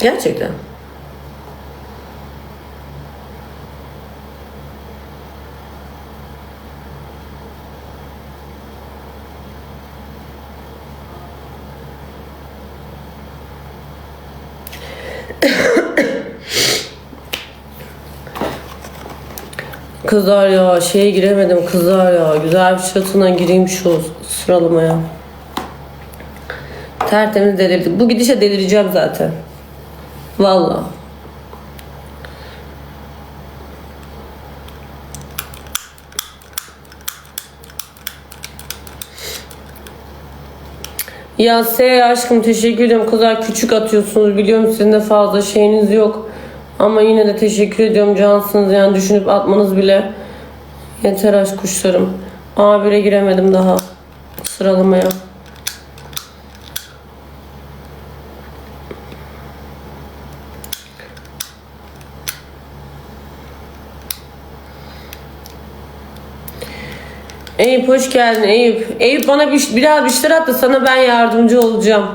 Gerçekten. Kızlar ya şeye giremedim kızlar ya. Güzel bir şatına gireyim şu sıralamaya. Tertemiz delirdik. Bu gidişe delireceğim zaten. Valla. Ya S aşkım teşekkür ederim. Kızlar küçük atıyorsunuz. Biliyorum sizin de fazla şeyiniz yok. Ama yine de teşekkür ediyorum. Cansınız yani düşünüp atmanız bile. Yeter aşk kuşlarım. A1'e giremedim daha. Sıralamaya. Eyüp hoş geldin Eyüp. Eyüp bana bir, biraz bir şeyler at da sana ben yardımcı olacağım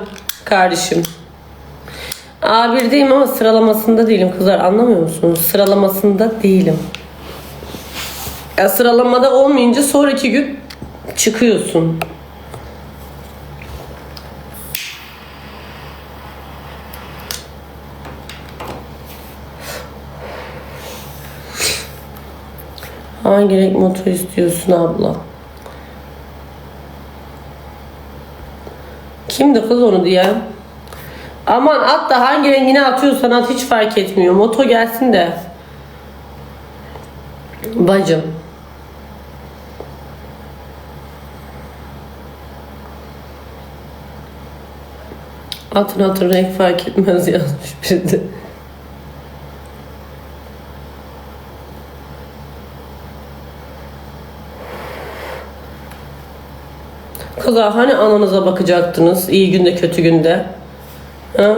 kardeşim. A1'deyim ama sıralamasında değilim kızlar anlamıyor musunuz? Sıralamasında değilim. Ya sıralamada olmayınca sonraki gün çıkıyorsun. Hangi renk motor istiyorsun abla? Kimdi kız onu diyen? Aman at da hangi rengine atıyorsan at hiç fark etmiyor. Moto gelsin de. Bacım. Atın atın renk fark etmez yazmış biri de. Kızlar hani ananıza bakacaktınız iyi günde kötü günde? Ha?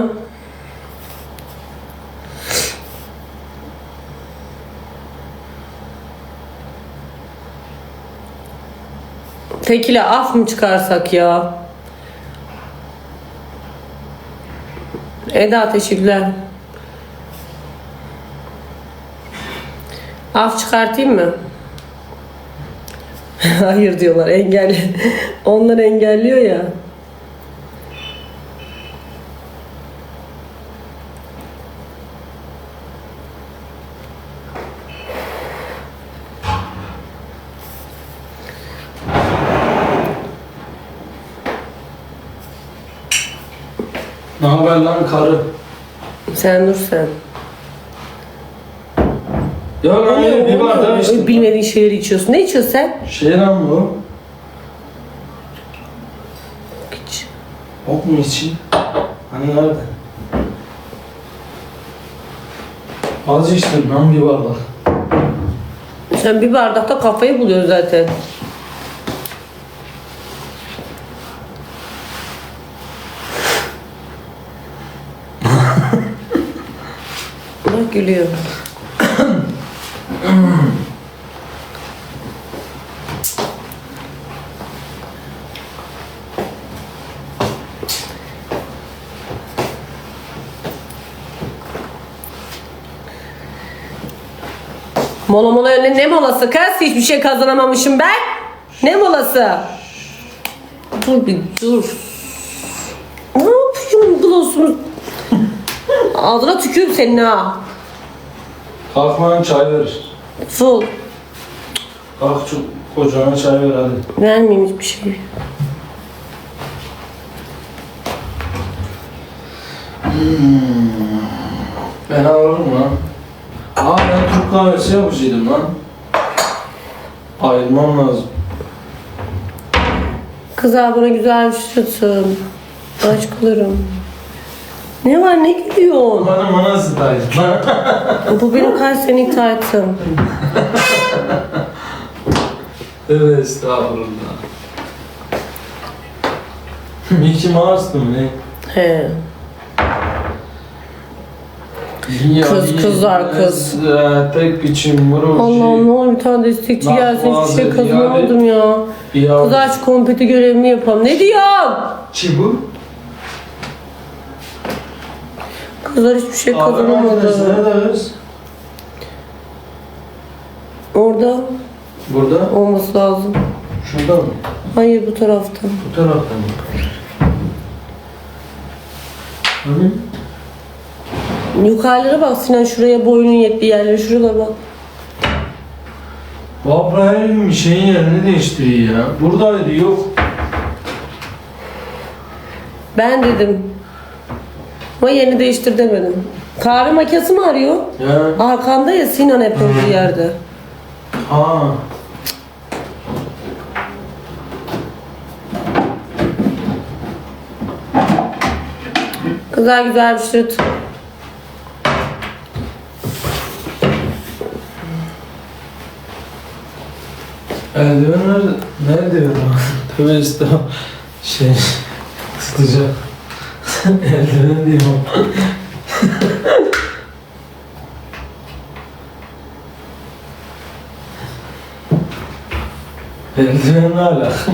Tekile af mı çıkarsak ya? Eda teşekkürler. Af çıkartayım mı? Hayır diyorlar engel. Onlar engelliyor ya. Ne haber lan karı? Sen dur sen. Ya Ne bir bardağı içtim. Bilmediğin şeyleri içiyorsun. Ne içiyorsun sen? Şey lan bu. Hiç. Ok mu için? Hani nerede? Az içtim lan bir bardak. Sen bir bardakta kafayı buluyor zaten. Bak gülüyor. Mola mola önüne ne molası kız? Hiçbir şey kazanamamışım ben. Ne molası? Dur bir dur. Ne yapıyorsun glosunu? Ağzına tükürüm senin ha. Kalk lan çay ver. Full. Kalk çok kocana çay ver hadi. Vermeyeyim hiçbir şey. Ben alırım lan. Aa ben Türk kahvesi yapıcıydım lan. Ayırmam lazım. Kızlar bana güzel bir şey atın. Aç kalırım. Ne var ne gülüyorsun? Bana manası dayı. Bu benim kaç senelik taytım. Evet estağfurullah. Mickey Mouse'du mu ne? He. Ya Kız, kızlar, kız. e, Tek biçim vurucu. Allah'ım ne olur bir tane destekçi gelsin. Hiçbir şey vallahi kazanamadım ya. Ya. Kızlar şu kompeti görevimi yapalım. Ne diyorsun? Çibu. Kızlar hiçbir şey makinesi kazanamadı. nerede kız? Orada Burada. olması lazım. Şurada mı? Hayır bu tarafta. Bu tarafta mı? Hı? Yukarılara bak Sinan şuraya boyunun yettiği yerlere şuralara bak. Vabrail şeyin yerini değiştiriyor ya. Buradaydı yok. Ben dedim. Ama yerini değiştir demedim. Kahve makinesi mi arıyor? Ya. Arkanda ya Sinan hep olduğu yerde. Ha. Kızlar güzel bir şey. Eldiven nerede? Nerede ya? Tövbe estağfurullah. Şey, tutacak. Eldiven diyorum. Eldiven ne alaka?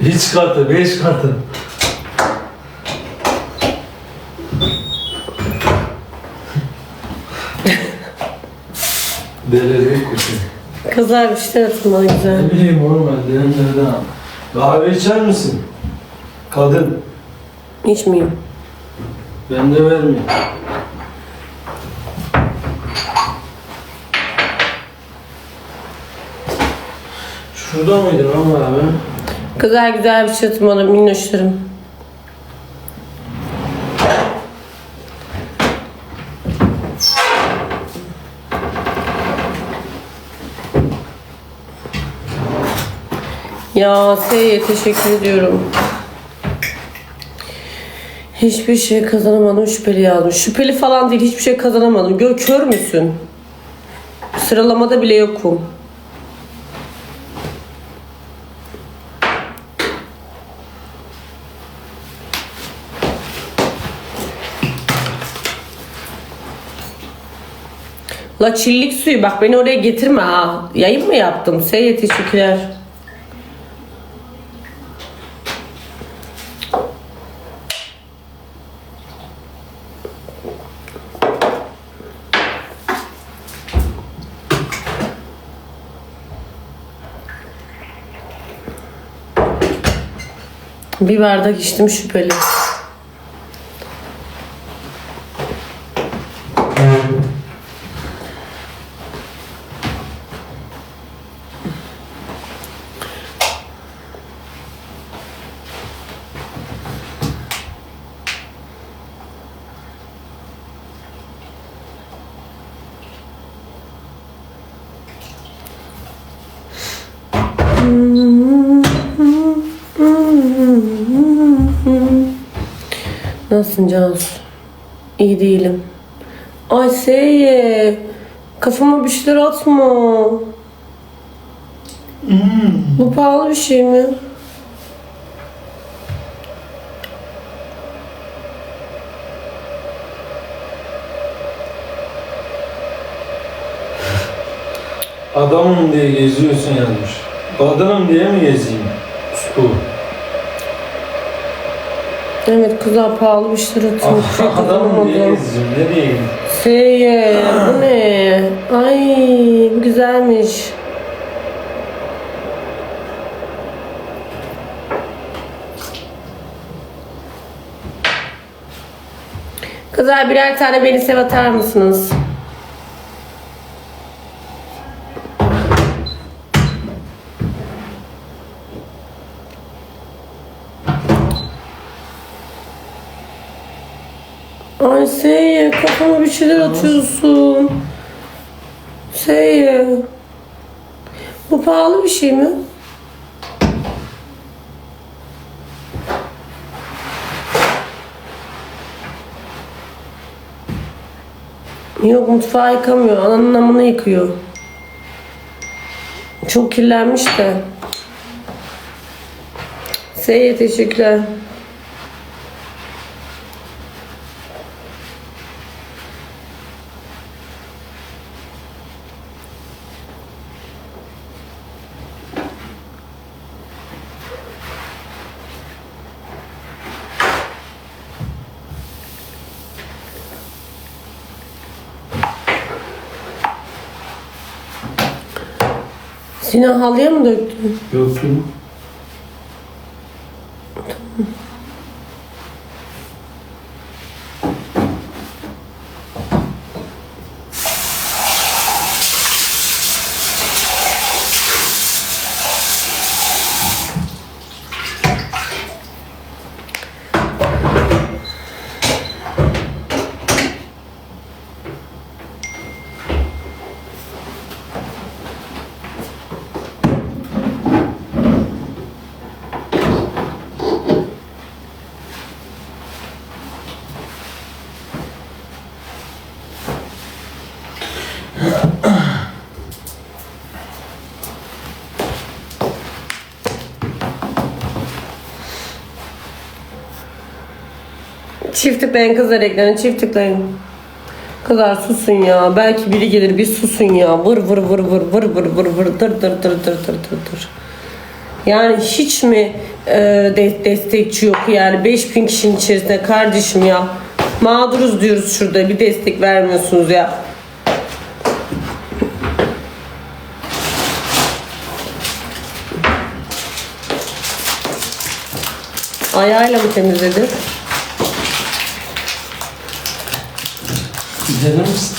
Hiç katı, beş katı. Delilik kuşu. Kızlar bir şey bana güzel. Ne bileyim oğlum eldiven nereden? Kahve içer misin? Kadın. İçmeyeyim. Ben de vermeyeyim. Şurada mıydı lan abi? Kızlar güzel bir şey atın bana minnoşlarım. Ya Seyye teşekkür ediyorum. Hiçbir şey kazanamadım şüpheli yazdım. Şüpheli falan değil hiçbir şey kazanamadım. Gör kör müsün? Sıralamada bile yokum. La çillik suyu bak beni oraya getirme ha. Yayın mı yaptım? Seyye teşekkürler. Bir bardak içtim şüpheli. Cansu? İyi değilim. Ay Seyye. Kafama bir şeyler atma. Bu pahalı bir şey mi? Adamım diye geziyorsun yazmış. Kadınım diye mi gezeyim? Bu. Evet kızlar pahalı bir şeyler atıyor. Bir şey Adamım diye kazanamadım. gezeyim. Ne diyeyim? Seyye bu ne? Ay bu güzelmiş. Kızlar birer tane beni sev atar mısınız? Ay Seyye kafama bir şeyler atıyorsun. Seyye. Bu pahalı bir şey mi? Yok mutfağı yıkamıyor. Ananın namını yıkıyor. Çok kirlenmiş de. Seyye teşekkürler. Sinan halıya mı döktün? Döktüm. Çift tıklayın kızlar ekranı çift tıklayın. Kızlar susun ya. Belki biri gelir bir susun ya. Vır vır vır vır vır vır vır vır dır dır dır dır dır dır dır. Yani hiç mi e, de- destekçi yok yani 5000 kişinin içerisinde kardeşim ya. Mağduruz diyoruz şurada bir destek vermiyorsunuz ya. Ayağıyla mı temizledin? Gidelim misin?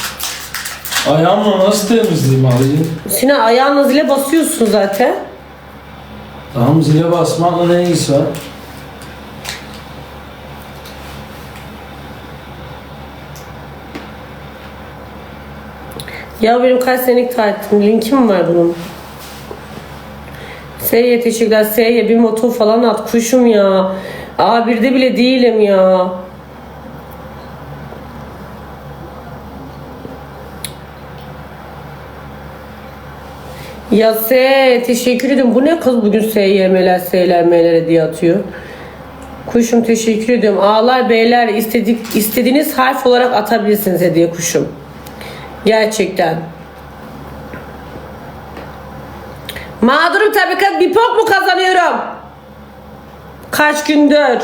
Ayağımla nasıl temizleyeyim abi? Sinan ayağınla zile basıyorsun zaten. Tamam zile basmakla ne ilgisi var? Ya benim kaç senelik taytım linki mi var bunun? S'ye teşekkürler. S'ye bir motor falan at kuşum ya. A1'de bile değilim ya. Ya S teşekkür ederim. Bu ne kız bugün SYM'ler, S'ler, M'lere diye atıyor. Kuşum teşekkür ediyorum. A'lar, B'ler istedik, istediğiniz harf olarak atabilirsiniz hediye kuşum. Gerçekten. Mağdurum tabii kız. Bir pok mu kazanıyorum? Kaç gündür?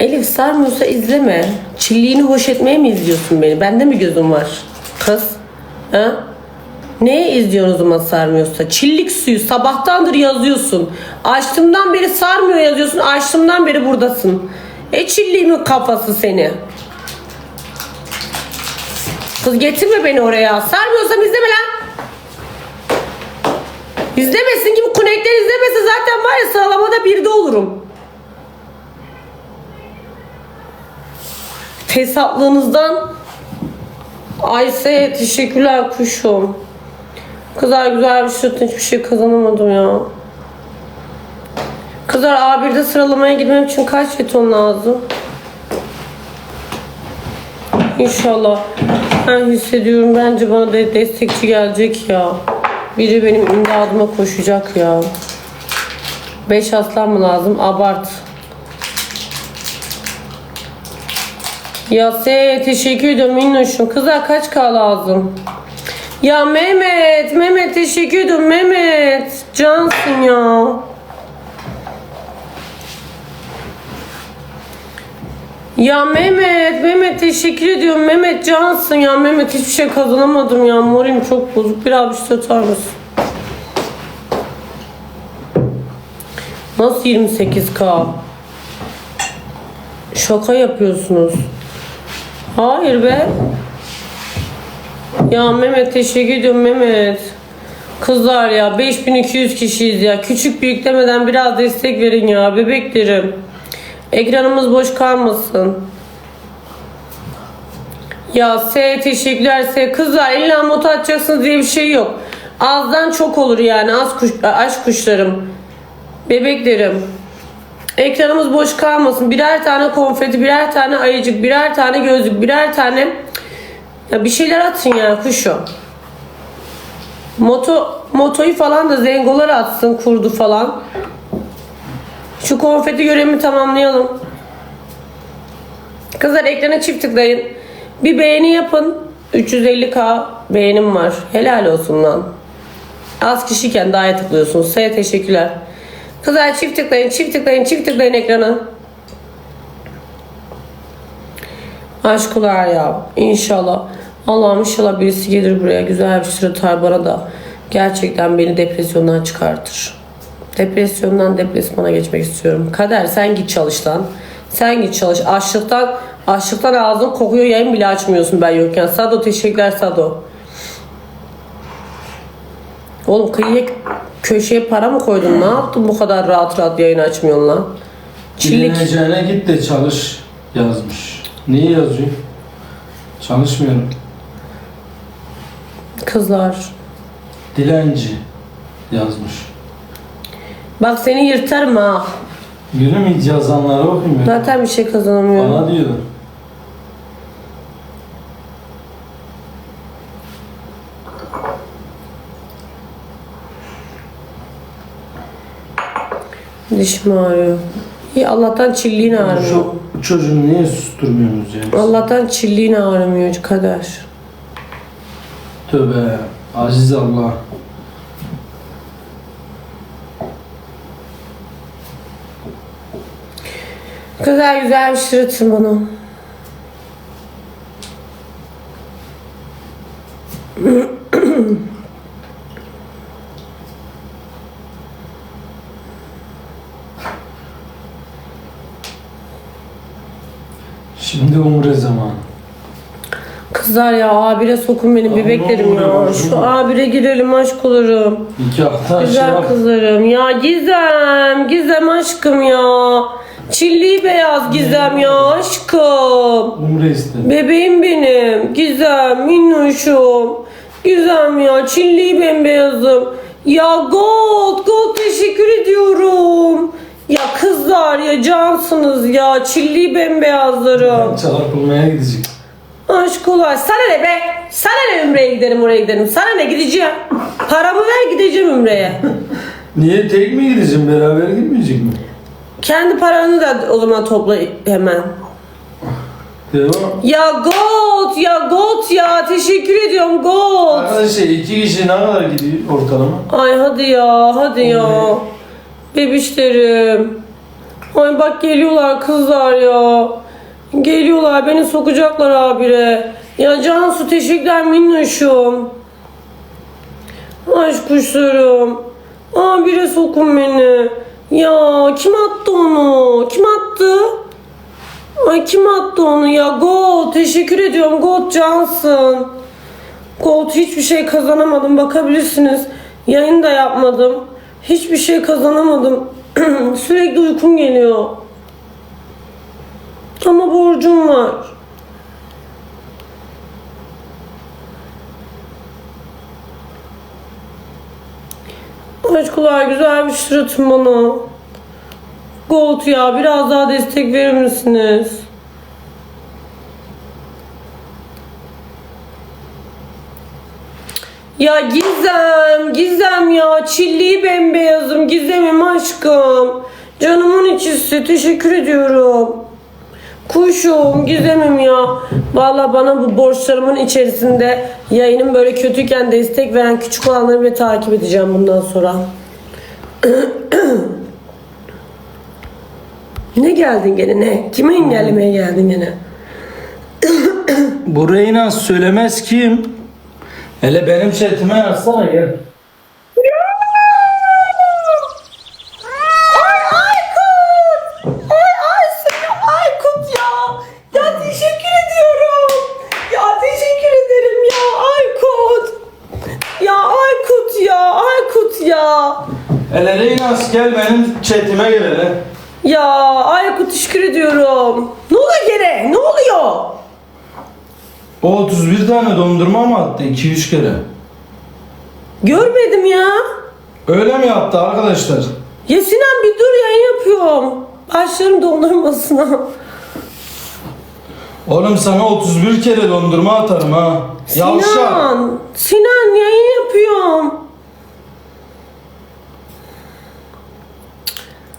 Elif sarmıyorsa izleme. Çilliğini hoş etmeye mi izliyorsun beni? Bende mi gözüm var? Kız. Ha? Neye izliyorsun o zaman sarmıyorsa? Çillik suyu sabahtandır yazıyorsun. Açtığımdan beri sarmıyor yazıyorsun. Açtığımdan beri buradasın. E çilliğimin kafası seni. Kız getirme beni oraya. Sarmıyorsam izleme lan. İzlemesin gibi konekler izlemese zaten var ya sıralamada birde olurum. Fesatlığınızdan Ayse teşekkürler kuşum. Kızlar güzel bir şey hiçbir şey kazanamadım ya. Kızlar A1'de sıralamaya girmem için kaç jeton lazım? İnşallah. Ben hissediyorum bence bana de destekçi gelecek ya. Biri benim imdadıma koşacak ya. 5 aslan mı lazım? Abart. Ya se teşekkür ediyorum minnoşum. Kızlar kaç K lazım? Ya Mehmet, Mehmet teşekkür ediyorum Mehmet. Cansın ya. Ya Mehmet, Mehmet teşekkür ediyorum. Mehmet cansın ya. Mehmet hiçbir şey kazanamadım ya. Moralim çok bozuk. Bir abi şey atar mısın? Nasıl 28k? Şaka yapıyorsunuz. Hayır be. Ya Mehmet teşekkür ediyorum Mehmet. Kızlar ya 5200 kişiyiz ya. Küçük büyük demeden biraz destek verin ya bebeklerim. Ekranımız boş kalmasın. Ya S teşekkürler S. Kızlar illa mot atacaksınız diye bir şey yok. Azdan çok olur yani az kuş, aşk kuşlarım. Bebeklerim. Ekranımız boş kalmasın. Birer tane konfeti, birer tane ayıcık, birer tane gözlük, birer tane ya bir şeyler atın ya kuşu. Moto motoyu falan da zengolar atsın kurdu falan. Şu konfeti görevimi tamamlayalım. Kızlar ekrana çift tıklayın. Bir beğeni yapın. 350k beğenim var. Helal olsun lan. Az kişiyken daha tıklıyorsunuz. Size teşekkürler. Kızlar çift tıklayın, çift tıklayın, çift tıklayın ekrana. Aşklar ya. İnşallah. Allah'ım inşallah birisi gelir buraya. Güzel bir atar bana da. Gerçekten beni depresyondan çıkartır. Depresyondan depresyona geçmek istiyorum. Kader sen git çalış lan. Sen git çalış. Açlıktan, açlıktan ağzın kokuyor yayın bile açmıyorsun ben yokken. Sado teşekkürler Sado. Oğlum kıyıya köşeye para mı koydun? Ne yaptın bu kadar rahat rahat yayın açmıyorsun lan? Çillik. Dinleyeceğine git de çalış yazmış. Niye yazıyor? Çalışmıyorum. Kızlar. Dilenci yazmış. Bak seni yırtarım ha. Görüyor musun hiç yazanlara bakayım ya. Zaten bir şey kazanamıyorum. Bana diyor. Dişim ağrıyor. İyi Allah'tan çilliğin ağrımıyor. Şu çocuğu niye susturmuyorsunuz ya? Allah'tan çilliğin ağrımıyor kader. Tövbe. Aziz Allah. Kadar güzel bir atın bana. Kızlar ya abire sokun beni bebeklerim ya. Şu abire girelim aşk olurum. Nikahta şey Güzel yap. kızlarım. Ya Gizem, Gizem aşkım ya. Çilli beyaz Gizem ya aşkım. Umre istedim. Bebeğim benim. Gizem, minnoşum. Gizem ya, çilli bembeyazım. Ya Gold, Gold teşekkür ediyorum. Ya kızlar ya cansınız ya. Çilli bembeyazlarım. Çarpılmaya gidecek. Aşk olay. Sana ne be? Sana ne Ümre'ye giderim oraya giderim. Sana ne gideceğim. Paramı ver gideceğim Ümre'ye. Niye tek mi gideceğim? Beraber gitmeyecek mi? Kendi paranı da o zaman topla hemen. Devam. Ya Gold ya Gold ya teşekkür ediyorum Gold. Arkadaşlar iki kişi ne kadar gidiyor ortalama? Ay hadi ya hadi ya. Bebişlerim. Ay bak geliyorlar kızlar ya. Geliyorlar beni sokacaklar abire. Ya Cansu teşekkürler minnoşum. Aşk kuşlarım. Abire sokun beni. Ya kim attı onu? Kim attı? Ay kim attı onu ya? Gold teşekkür ediyorum Gold cansın. Gold hiçbir şey kazanamadım bakabilirsiniz. Yayın da yapmadım. Hiçbir şey kazanamadım. Sürekli uykum geliyor. Ama borcum var. Aşklar güzel bir şey atın bana. Gold ya biraz daha destek verir misiniz? Ya Gizem, Gizem ya çilliği bembeyazım Gizemim aşkım. Canımın içisi teşekkür ediyorum. Kuşum Gizemim ya. Valla bana bu borçlarımın içerisinde yayının böyle kötüyken destek veren küçük olanları bile takip edeceğim bundan sonra. ne geldin gene ne? Kime engellemeye geldin gene? Burayı nasıl söylemez kim? Hele benim chatime yazsana gel. Ay Aykut! Ay ay seni Aykut ya! Ya teşekkür ediyorum. Ya teşekkür ederim ya Aykut. Ya Aykut ya Aykut ya. Hele Reynas gel benim chatime gel hele. Ya Aykut teşekkür ediyorum. Ne oluyor gene? Ne oluyor? O 31 tane dondurma mı attı 2-3 kere? Görmedim ya. Öyle mi yaptı arkadaşlar? Ya Sinan bir dur yayın yapıyorum. Başlarım dondurmasına. Oğlum sana 31 kere dondurma atarım ha. Yavşak. Sinan, Sinan yayın yapıyorum.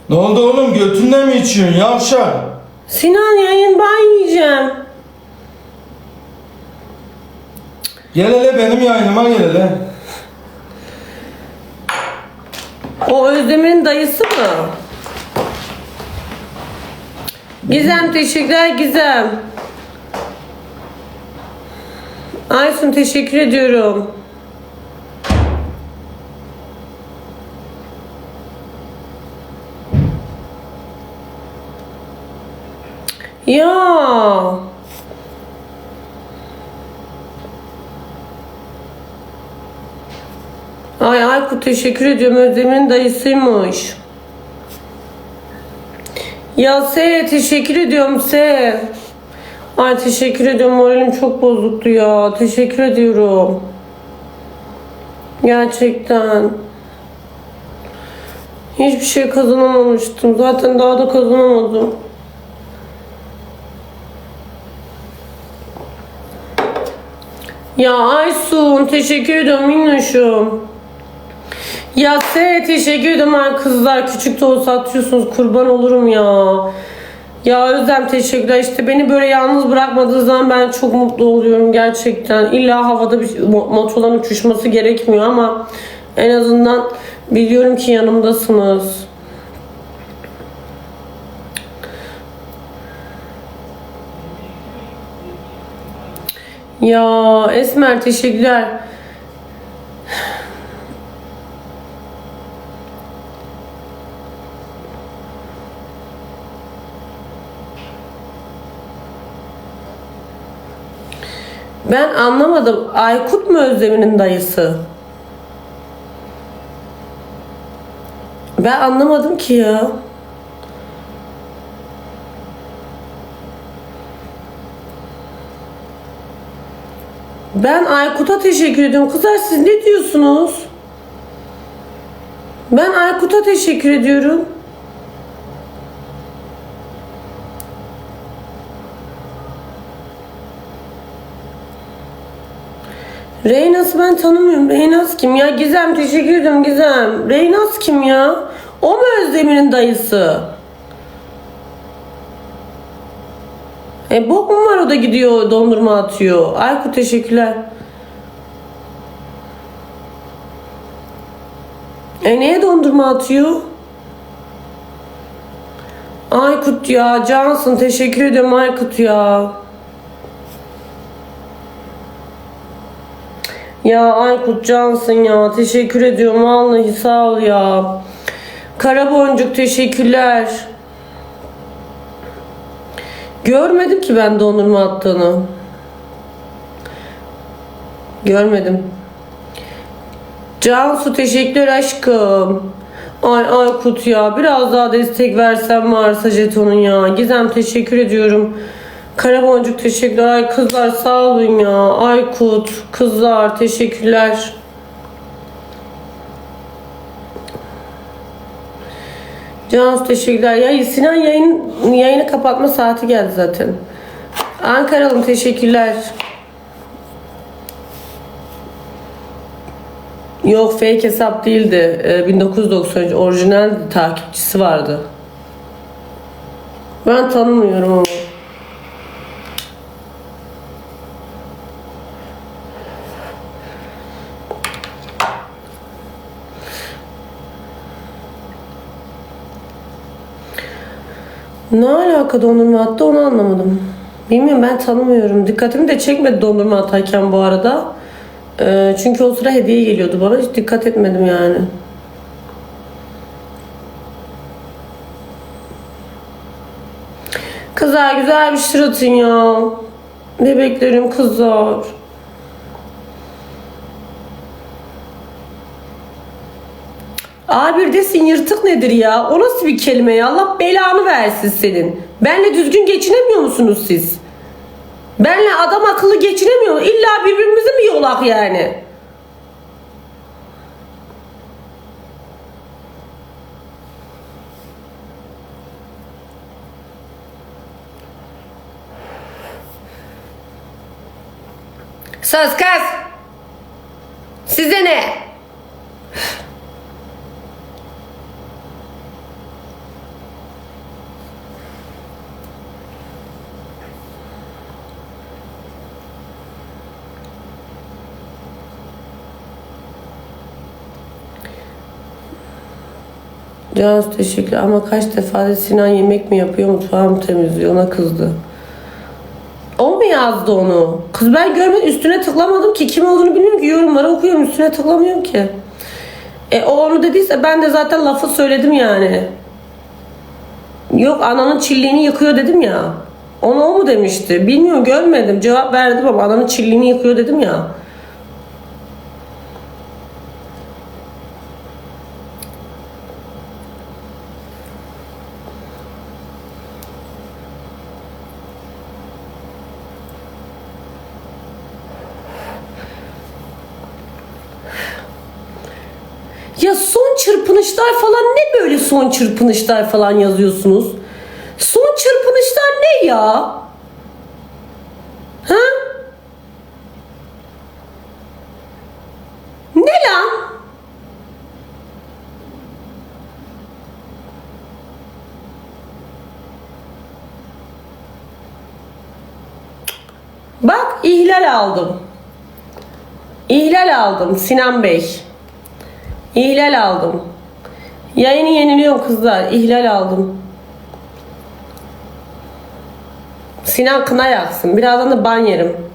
Ne oldu oğlum götünde mi içiyorsun yavşak? Sinan yayın ben yiyeceğim. Gel hele benim yayınıma gel hele. O Özdemir'in dayısı mı? Gizem teşekkürler Gizem. Aysun teşekkür ediyorum. Ya. Ay Aykut teşekkür ediyorum. Özdemir'in dayısıymış. Ya S teşekkür ediyorum S. Ay teşekkür ediyorum. Moralim çok bozuktu ya. Teşekkür ediyorum. Gerçekten. Hiçbir şey kazanamamıştım. Zaten daha da kazanamadım. Ya Aysun teşekkür ediyorum minnoşum. Ya se teşekkür ederim ay kızlar küçük de olsa atıyorsunuz kurban olurum ya. Ya Özlem teşekkürler işte beni böyle yalnız bırakmadığı zaman ben çok mutlu oluyorum gerçekten. İlla havada bir mo- motorların uçuşması gerekmiyor ama en azından biliyorum ki yanımdasınız. Ya Esmer teşekkürler. Ben anlamadım. Aykut mu Özlem'in dayısı? Ben anlamadım ki ya. Ben Aykut'a teşekkür ediyorum. Kızlar siz ne diyorsunuz? Ben Aykut'a teşekkür ediyorum. Reynas'ı ben tanımıyorum. Reynas kim ya? Gizem teşekkür ederim Gizem. Reynas kim ya? O mu Özdemir'in dayısı? E bok mu var o da gidiyor dondurma atıyor. Aykut teşekkürler. E neye dondurma atıyor? Aykut ya cansın teşekkür ederim Aykut ya. Ya Aykut cansın ya teşekkür ediyorum vallahi sağ ol ya. Kara boncuk teşekkürler. Görmedim ki ben dondurma attığını. Görmedim. Cansu teşekkürler aşkım. Ay Aykut ya biraz daha destek versen varsa jetonun ya. Gizem teşekkür ediyorum. Kara boncuk teşekkürler. Ay kızlar sağ olun ya. Aykut kızlar teşekkürler. Cansu teşekkürler. Ya Sinan yayın, yayını kapatma saati geldi zaten. Ankaralım teşekkürler. Yok fake hesap değildi. Ee, 1993 orijinal takipçisi vardı. Ben tanımıyorum ama. Ne alaka dondurma attı onu anlamadım. Bilmiyorum ben tanımıyorum. Dikkatimi de çekmedi dondurma atarken bu arada. Ee, çünkü o sıra hediye geliyordu bana. Hiç dikkat etmedim yani. Kızlar güzel bir şey atın ya. Bebeklerim kızlar. A1 desin yırtık nedir ya? O nasıl bir kelime ya? Allah belanı versin senin. Benle düzgün geçinemiyor musunuz siz? Benle adam akıllı geçinemiyor mu? İlla birbirimizi mi yolak yani? Söz kız. Size ne? Cansu teşekkür ama kaç defa da Sinan yemek mi yapıyor mutfağı mı temizliyor ona kızdı. O mu yazdı onu? Kız ben görmedim üstüne tıklamadım ki kim olduğunu bilmiyorum ki yorumları okuyorum üstüne tıklamıyorum ki. E o onu dediyse ben de zaten lafı söyledim yani. Yok ananın çilliğini yıkıyor dedim ya. Onu o mu demişti? Bilmiyorum görmedim. Cevap verdim ama ananın çilliğini yıkıyor dedim ya. Ya son çırpınışlar falan ne böyle son çırpınışlar falan yazıyorsunuz? Son çırpınışlar ne ya? Ha? Ne lan? Bak ihlal aldım. İhlal aldım Sinan Bey. İhlal aldım. Yayını yeniliyorum kızlar. İhlal aldım. Sinan kına yaksın. Birazdan da ban yerim.